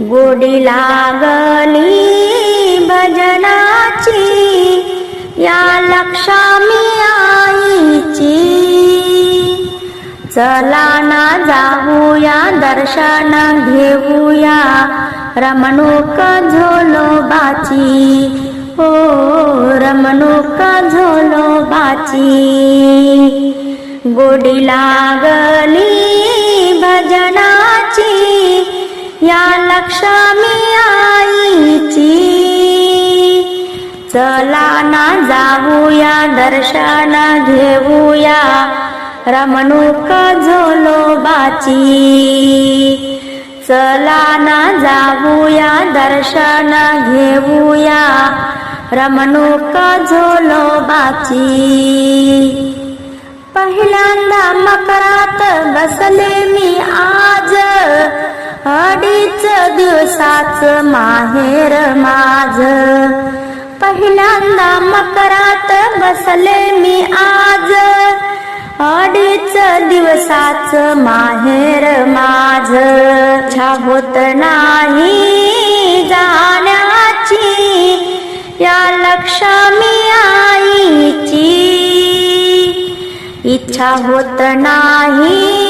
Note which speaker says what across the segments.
Speaker 1: गोडी लागली भजनाची या लक्षामी आईची. चला ना जाऊया दर्शन घेऊया रमणूक झोलोबाची. हो रमणूक झोलोबाची. गोडी लागली भजना या लक्ष्मी आईची. चला ना जाऊया दर्शन घेऊया. रमणूक झोलोबाची चला ना जाऊया दर्शन घेऊया. रमणूक झोलोबाची पहिल्यांदा मकरात बसले मी. अडीच दिवसाच माहेर माझ. पहिल्यांदा मकरात बसले मी आज. अडीच दिवसाच माहेर माझ. इच्छा होत नाही जाण्याची. या लक्ष्मी आईची इच्छा होत नाही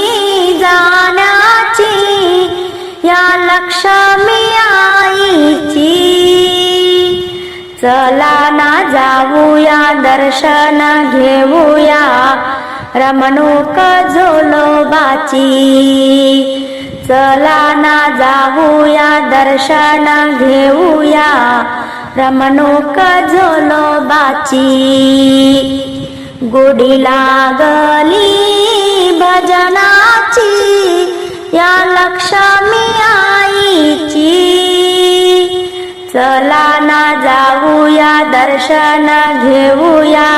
Speaker 1: जाण्या या लक्ष्मी आईची चला ना जाऊया दर्शन घेऊया. रमणूक झोलोबाची. चला ना जाऊया दर्शन घेऊया. रमणूक झोलोबाची. गुढी लागली भजना या लक्ष्मी आईची. चला ना जाऊया दर्शन घेऊया.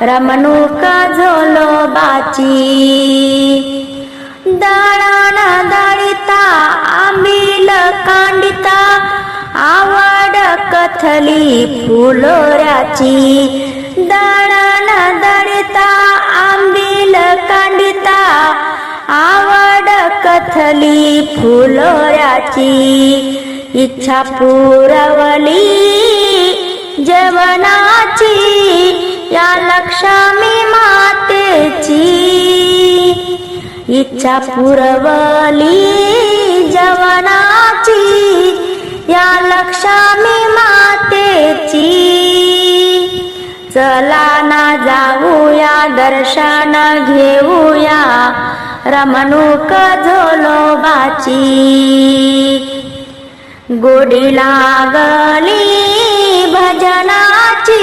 Speaker 1: रमणूक झोलोबाची. दळण दळिता आंबील कांडिता आवड कथली फुलोऱ्याची. कथली फुलोऱ्याची इच्छा पुरवली. जेवणाची या लक्ष्मी मातेची इच्छा पुरवली. जेवणाची या लक्ष्मी मातेची चला ना जाऊया दर्शन घेऊया. रमणूक झोलोबाची गोडी लागली भजनाची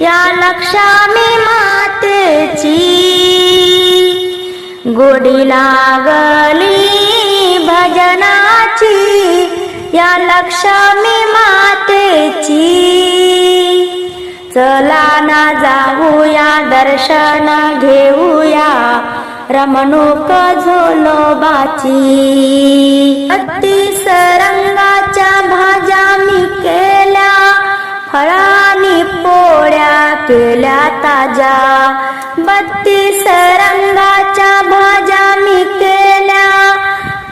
Speaker 1: या लक्ष्मी मातेची. गोडी लागली भजनाची या लक्ष्मी मातेची. चला ना जाऊया दर्शन घेऊया. रमणूक झोलोबाची बत्तीस रंगाच्या भाज्या मी केल्या. फळानी पोळ्या केल्या ताज्या. बत्तीस रंगाच्या भाज्या मी केल्या.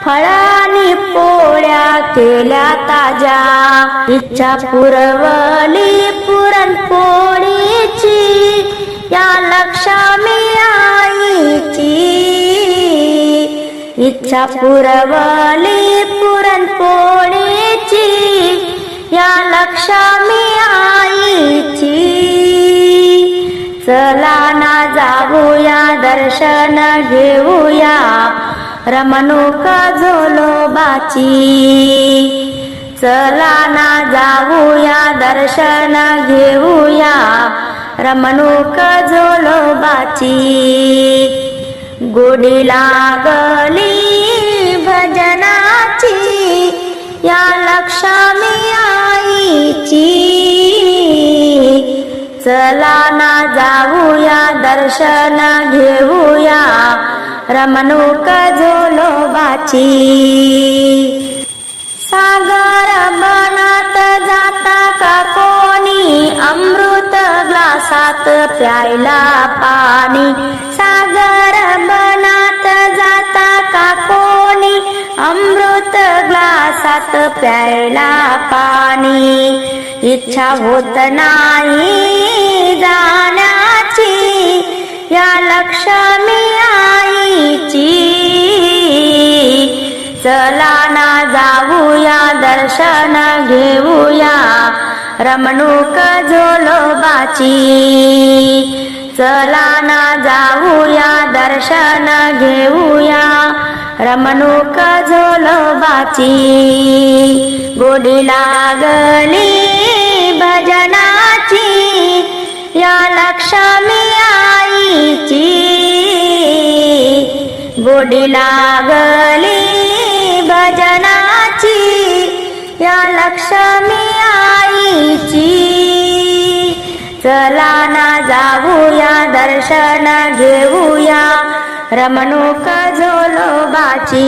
Speaker 1: फळानी पोळ्या केल्या ताज्या. इच्छा पुरवली पुरणपोळीची. या लक्ष्मी इच्छा पुरवली पुरणपोळीची या लक्ष्मी आईची. चला ना जाऊया दर्शन घेऊया रमणूक झोलोबाची. चला ना जाऊया दर्शन घेऊया रमणूक झोलोबाची. गोडी लागली चला ना जाऊया दर्शन घेऊया. रमणूक झोलोबाची सागर बनत जाता का कोणी? अमृत ग्लासात प्यायला पाणी. सागर बनत जाता का कोणी? अमृत ग्लासात प्यायला पाणी. इच्छा होत नाही जाण्याची. या लक्ष्मी आईची. चला ना जाऊया दर्शन घेऊया. रमणूक झोलोबाची चला ना जाऊया दर्शन घेऊया. रमणूक झोलोबाची गोडी लागली भजनाची या लक्ष्मी आईची. गोडी लागली भजनाची या लक्ष्मी आईची. चला ना जाऊया दर्शन घेऊया. रमणूक झोलोबाची.